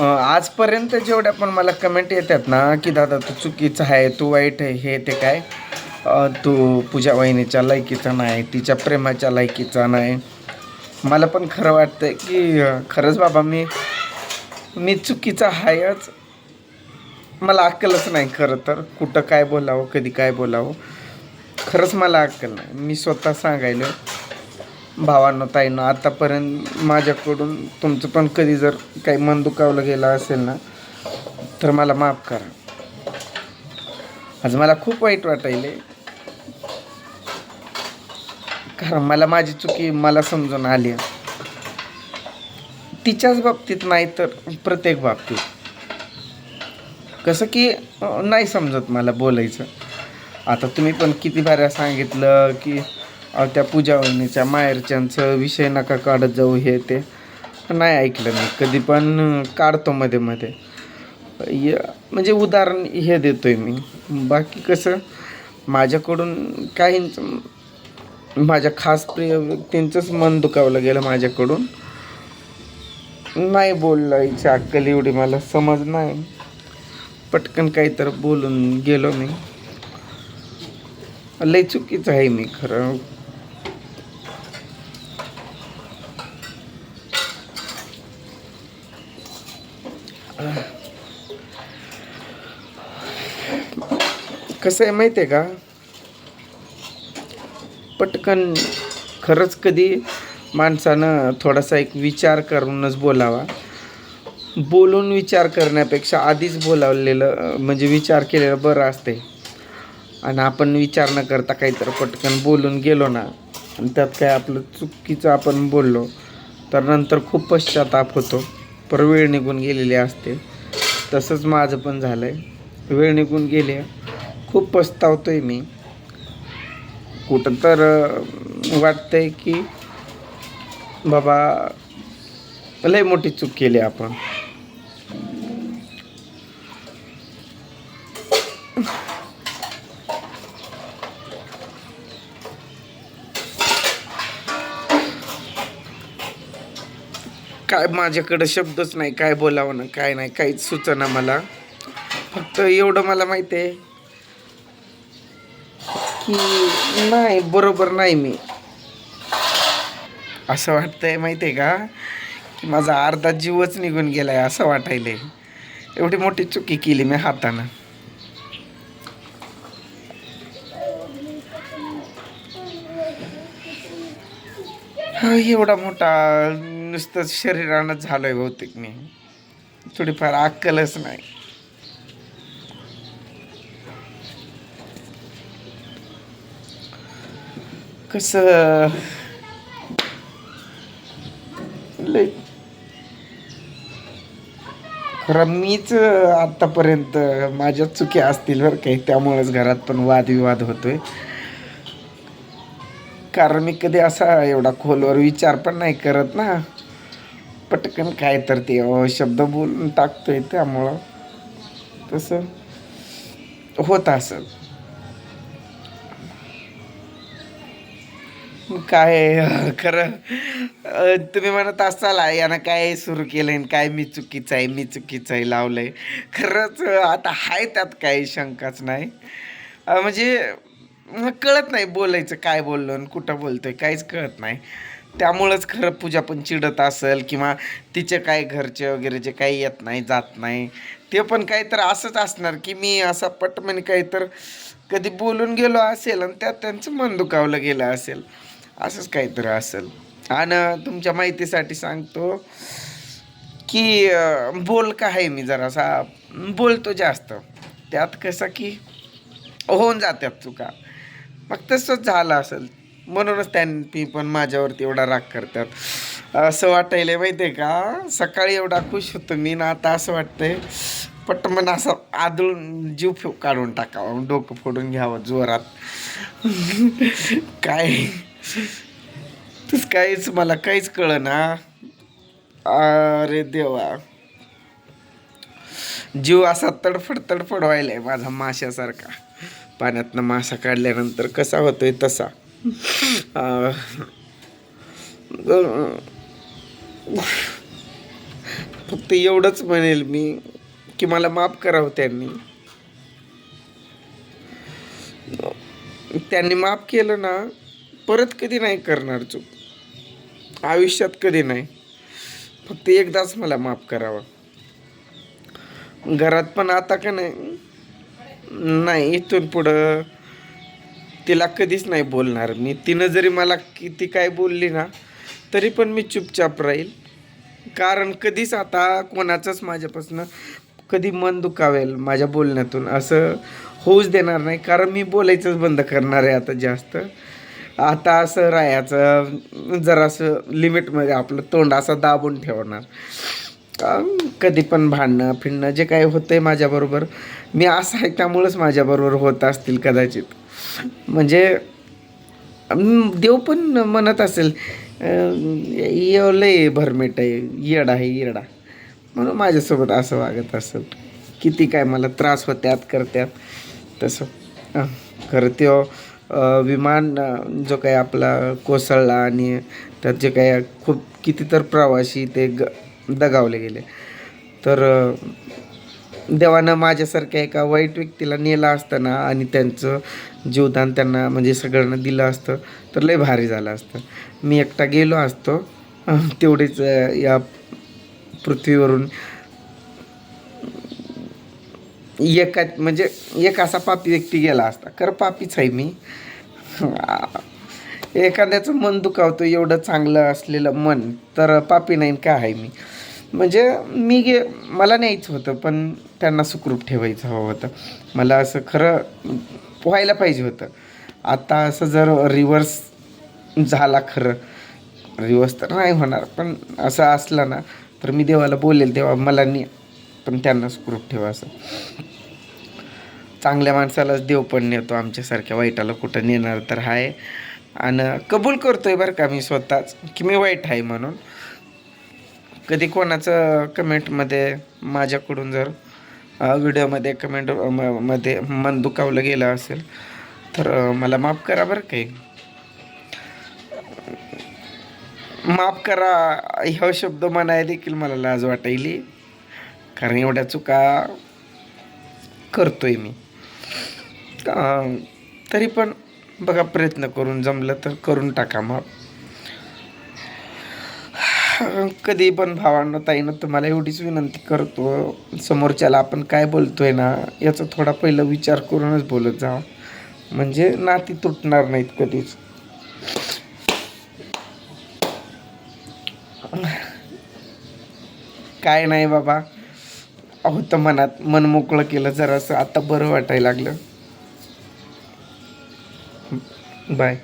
आजपर्यंत जेवढ्या पण मला कमेंट येतात ना की दादा तू चुकीचं आहे तू वाईट आहे हे ते काय? तू पूजा वहिनीच्या लायकीचा नाही तिच्या प्रेमाच्या लायकीचा नाही. मला पण खरं वाटतं की खरंच बाबा मी मी चुकीचा आहेच. मला अक्कलच नाही खरं तर कुठं काय बोलावं कधी काय बोलावं. खरंच मला अक्कल नाही. मी स्वतः सांगायलो. भावांनो ताईंनो आतापर्यंत माझ्याकडून तुमचं पण कधी जर काही मन दुखावलं गेलं असेल ना तर मला माफ करा. आज मला खूप वाईट वाटायले कारण मला माझी चुकी मला समजून आली. आहे. तिच्याच बाबतीत नाही तर प्रत्येक बाबतीत. कसं की नाही समजत मला बोलायचं. आता तुम्ही पण किती बाऱ्या सांगितलं की त्या पूजा वहिनीच्या माहेरच्यांचं विषय नका काढत जाऊ हे ते. नाही ऐकलं मी कधी पण काढतो मध्ये मध्ये. य म्हणजे उदाहरण हे देतोय मी. बाकी कसं माझ्याकडून काहींचं माझ्या खास प्रिय व्यक्तींचंच मन दुखावलं गेलं माझ्याकडून. नाही बोलायची अक्कल एवढी मला समज नाही. पटकन काही तर बोलून गेलो मी. लय चुकीचं आहे मी खरं. कसं आहे माहिती आहे का? पटकन खरंच कधी माणसानं थोडासा एक विचार करूनच बोलावा. बोलून विचार करण्यापेक्षा आधीच बोलावलेलं म्हणजे विचार केलेलं बरं असते. आणि आपण विचार न करता काहीतरी पटकन बोलून गेलो ना आणि त्यात काय आपलं चुकीचं आपण बोललो तर नंतर खूप पश्चाताप होतो. पर वेळ निघून गेलेली असते. तसंच माझं पण झालं आहे वेळ निघून गेली. खूप पस्तावतोय मी. कुठं तर वाटतं वाटतंय की बाबा लय मोठी चूक केली आपण. काय माझ्याकडं शब्दच नाही काय बोलावं ना काय नाही काहीच सुचना मला. फक्त एवढं मला माहिती आहे की नाही बरोबर नाही मी. असं वाटतंय माहिती आहे का? की माझा अर्धा जीवच निघून गेलाय असं वाटायलंय. एवढी मोठी चुकी केली मी हातानं. एवढा मोठा नुसतं शरीरानं झालोय बहुतेक मी. थोडीफार अक्कलच नाही. कसं? लय. खरं मीच आत्तापर्यंत माझ्या चुकी असतील बरं काही त्यामुळेच घरात पण वादविवाद होतोय. कारण मी कधी असा एवढा खोलवर विचार पण नाही करत ना. पटकन काय तर ते शब्द बोलून टाकतोय त्यामुळं. तसं होत असं काय खरं तुम्ही म्हणत असाल यानं काय सुरू केलंय आणि काय मी चुकीचं आहे मी चुकीचं आहे लावलंय. खरंच आता हाय त्यात काही शंकाच नाही. म्हणजे कळत नाही बोलायचं काय बोललो आणि कुठं बोलतोय काहीच कळत नाही. त्यामुळंच खरं पूजा पण चिडत असेल किंवा तिचे काय घरचे वगैरे जे काही येत नाही जात नाही ते पण काही तर असंच असणार की मी असा पटमन काही तर कधी बोलून गेलो असेल आणि त्यात त्यांचं मन दुखावलं गेलं असेल. असंच काहीतरी असेल. आणि तुमच्या माहितीसाठी सांगतो की बोल का आहे मी जरासा. बोलतो जास्त. त्यात कसं की होऊन जात्यात चुका. मग तसंच झालं असेल. म्हणूनच त्यांनी पण माझ्यावरती एवढा राग करतात. असं वाटायला माहिती आहे का? सकाळी एवढा खुश होतो मी ना आता असं वाटतंय पटमन असं आदळून जीव काढून टाकावं. डोकं फोडून घ्यावं जोरात. काय? तस काहीच मला काहीच कळ ना अरे देवा. जीव असा तडफड तडफड व्हायलाय माझा माशासारखा. पाण्यातनं मासा काढल्यानंतर कसा होतोय तसा. फक्त एवढंच म्हणेल मी की मला माफ करावं त्यांनी. त्यांनी माफ केलं ना परत कधी नाही करणार चूक. आयुष्यात कधी नाही. फक्त एकदाच मला माफ करावा. घरात पण आता का नाही? नाही इथून पुढं तिला कधीच नाही बोलणार मी. तिनं जरी मला किती काय बोलली ना तरी पण मी चुपचाप राहील. कारण कधीच आता कोणाचंच माझ्यापासून कधी मन दुखावेल माझ्या बोलण्यातून. असं होऊच देणार नाही. कारण मी बोलायचंच बंद करणार आहे आता जास्त. आता असं राहायचं जरासं लिमिटमध्ये आपलं तोंड असं दाबून ठेवणार. कधी पण भांडणं फिरणं जे काही होतं आहे माझ्याबरोबर मी असं आहे त्यामुळंच माझ्याबरोबर होत असतील कदाचित. म्हणजे देव पण म्हणत असेल ये लय भरमेट आहे येड आहे येडा. म्हणून माझ्यासोबत असं वागत असेल. किती काय मला त्रास होत्यात करत्यात तसं. खरं त्यो विमान जो काही आपला कोसळला आणि त्यात जे काही खूप किती तर प्रवासी ते ग दगावले गेले. तर देवानं माझ्यासारख्या एका वाईट व्यक्तीला नेलं असतं ना आणि त्यांचं जीवदान त्यांना म्हणजे सगळ्यांना दिलं असतं तर लय भारी झालं असतं. मी एकटा गेलो असतो तेवढेच तेवढीच या पृथ्वीवरून एका म्हणजे एक असा पापी व्यक्ती गेला असता. खरं पापीच आहे मी. एखाद्याचं मन दुखावतं एवढं चांगलं असलेलं मन तर पापी नाही का आहे मी? म्हणजे मी गे मला न्यायचं होतं पण त्यांना सुखरूप ठेवायचं हवं होतं. मला असं खरं व्हायला पाहिजे होतं. आता असं जर रिव्हर्स झाला खरं रिवर्स तर नाही होणार पण असं असलं ना तर मी देवाला बोलेल तेव्हा मला नि पण त्यांना सुखरूप ठेवा असं. चांगल्या माणसालाच देव पण नेतो आमच्यासारख्या. वाईटाला कुठं नेणार तर आहे आणि कबूल करतो आहे बरं का मी स्वतःच की मी वाईट आहे म्हणून. कधी कोणाचं कमेंटमध्ये माझ्याकडून जर व्हिडिओमध्ये कमेंट म- मध्ये मन दुखावलं गेलं असेल तर मला माफ करा बरं काही माफ करा ह्या शब्द म्हणाय देखील मला लाज वाटायली. कारण एवढ्या चुका करतो आहे मी तरी पण बघा प्रयत्न करून जमलं तर करून टाका मग. कधी पण भावांना ताईनं तुम्हाला एवढीच विनंती करतो समोरच्याला आपण काय बोलतोय ना याचा थोडा पहिला विचार करूनच बोलत जा. म्हणजे नाती तुटणार नाहीत कधीच. काय नाही बाबा. होतं मनात मन मोकळं केलं जरासं आता बरं वाटायला लागलं. बाय.